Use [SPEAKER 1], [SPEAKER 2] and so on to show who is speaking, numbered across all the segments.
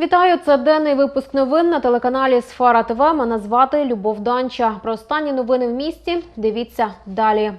[SPEAKER 1] Вітаю, це денний випуск новин на телеканалі Сфера ТВ. Мене звати Любов Данча. Про останні новини в місті дивіться далі.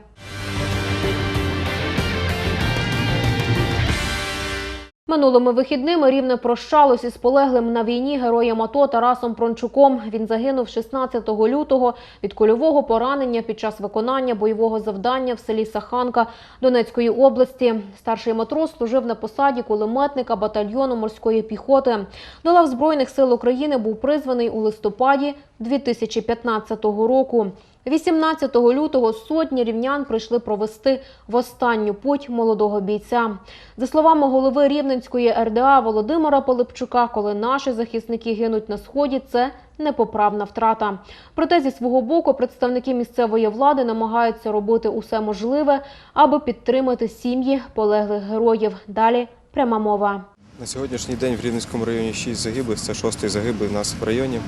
[SPEAKER 1] Минулими вихідними рівне прощалось із полеглим на війні героєм АТО Тарасом Прончуком. Він загинув 16 лютого від кульового поранення під час виконання бойового завдання в селі Саханка Донецької області. Старший матрос служив на посаді кулеметника батальйону морської піхоти. До лав Збройних сил України був призваний у листопаді 2015 року. 18 лютого сотні рівнян прийшли провести в останню путь молодого бійця. За словами голови Рівненської РДА Володимира Полипчука, коли наші захисники гинуть на сході, це непоправна втрата. Проте зі свого боку представники місцевої влади намагаються робити усе можливе, аби підтримати сім'ї полеглих героїв. Далі пряма мова.
[SPEAKER 2] На сьогоднішній день в Рівненському районі 6 загиблих, це шостий загиблий у нас в районі.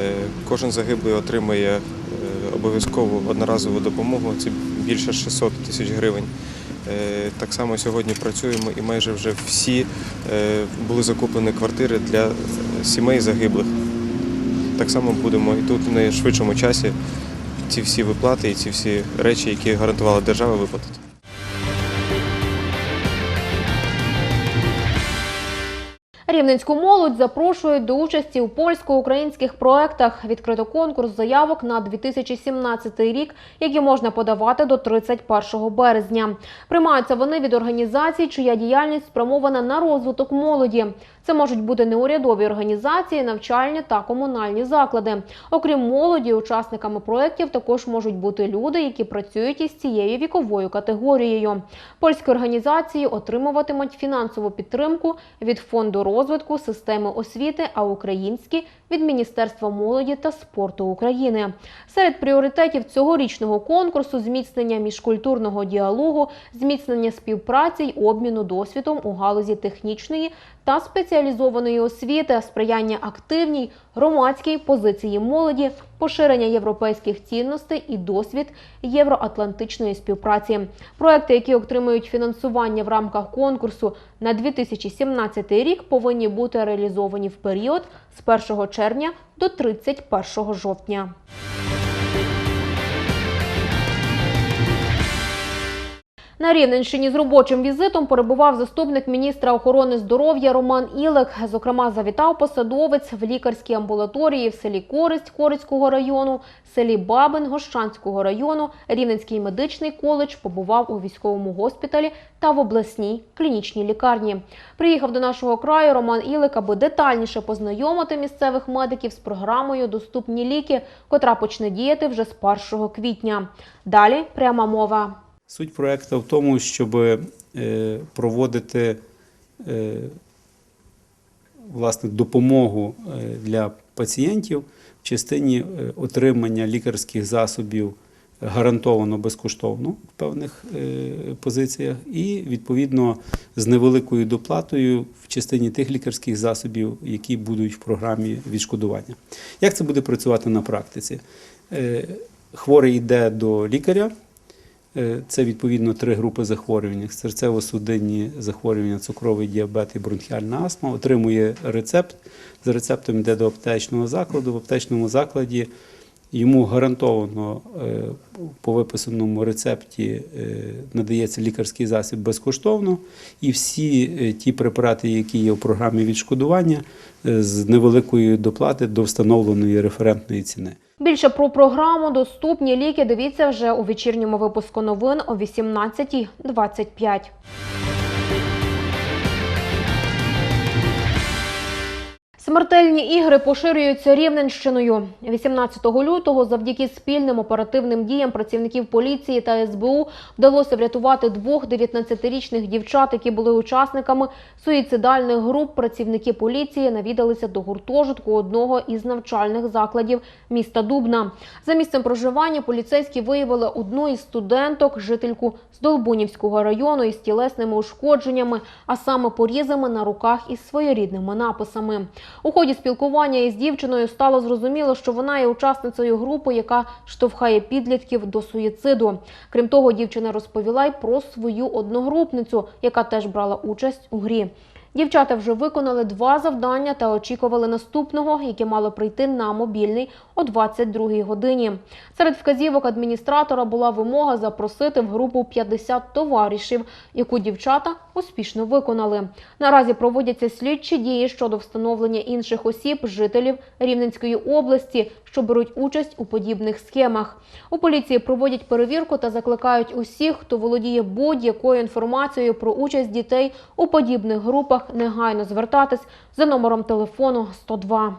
[SPEAKER 2] Е, Кожен загиблий отримує обов'язкову одноразову допомогу, це більше 600 тисяч гривень. Е, Так само сьогодні працюємо і майже вже всі е, були закуплені квартири для сімей загиблих. Так само будемо і тут в найшвидшому часі ці всі виплати і ці всі речі, які гарантувала держава, виплатити.
[SPEAKER 1] Рівненську молодь запрошують до участі у польсько-українських проектах. Відкрито конкурс заявок на 2017 рік, які можна подавати до 31 березня. Приймаються вони від організацій, чия діяльність спрямована на розвиток молоді. Це можуть бути неурядові організації, навчальні та комунальні заклади. Окрім молоді, учасниками проєктів також можуть бути люди, які працюють із цією віковою категорією. Польські організації отримуватимуть фінансову підтримку від фонду розвитку системи освіти, а українські від Міністерства молоді та спорту України. Серед пріоритетів цьогорічного конкурсу зміцнення міжкультурного діалогу, зміцнення співпраці й обміну досвідом у галузі технічної та спеціалізованої освіти, сприяння активній громадській позиції молоді, поширення європейських цінностей і досвід євроатлантичної співпраці. Проекти, які отримують фінансування в рамках конкурсу на 2017 рік, повинні бути реалізовані в період з 1 червня до 31 жовтня. На Рівненщині з робочим візитом перебував заступник міністра охорони здоров'я Роман Ілик. Зокрема, завітав посадовець в лікарській амбулаторії в селі Користь Корицького району, селі Бабин Гощанського району. Рівненський медичний коледж побував у військовому госпіталі та в обласній клінічній лікарні. Приїхав до нашого краю Роман Ілик, аби детальніше познайомити місцевих медиків з програмою Доступні ліки, котра почне діяти вже з 1 квітня. Далі пряма мова.
[SPEAKER 3] Суть проекту в тому, щоб е, проводити е, власне, допомогу е, для пацієнтів в частині отримання лікарських засобів гарантовано безкоштовно в певних позиціях, і відповідно з невеликою доплатою в частині тих лікарських засобів, які будуть в програмі відшкодування. Як це буде працювати на практиці? Хворий йде до лікаря. Е, Це відповідно три групи захворювань: серцево-судинні захворювання, цукровий діабет і бронхіальна астма. Отримує рецепт. За рецептом йде до аптечного закладу. В аптечному закладі йому гарантовано е, по виписаному рецепті е, надається лікарський засіб безкоштовно, і всі е, ті препарати, які є в програмі відшкодування, з невеликої доплати до встановленої референтної ціни.
[SPEAKER 1] Більше про програму Доступні ліки дивіться вже у вечірньому випуску новин о 18.25. Смертельні ігри поширюються Рівненщиною. 18 лютого завдяки спільним оперативним діям працівників поліції та СБУ вдалося врятувати двох 19-річних дівчат, які були учасниками суїцидальних груп. Працівники поліції навідалися до гуртожитку одного із навчальних закладів міста Дубна. За місцем проживання поліцейські виявили одну із студенток, жительку з Долбунівського району із тілесними ушкодженнями, а саме порізами на руках із своєрідними написами. У ході спілкування із дівчиною стало зрозуміло, що вона є учасницею групи, яка штовхає підлітків до суїциду. Крім того, дівчина розповіла й про свою одногрупницю, яка теж брала участь у грі. Дівчата вже виконали два завдання та очікували наступного, яке мало прийти на мобільний о 22-й годині. Серед вказівок адміністратора була вимога запросити в групу 50 товаришів, яку дівчата успішно виконали. Наразі проводяться слідчі дії щодо встановлення інших осіб, жителів Рівненської області, що беруть участь у подібних схемах. У поліції проводять перевірку та закликають усіх, хто володіє будь-якою інформацією про участь дітей у подібних групах, негайно звертатись за номером телефону 102.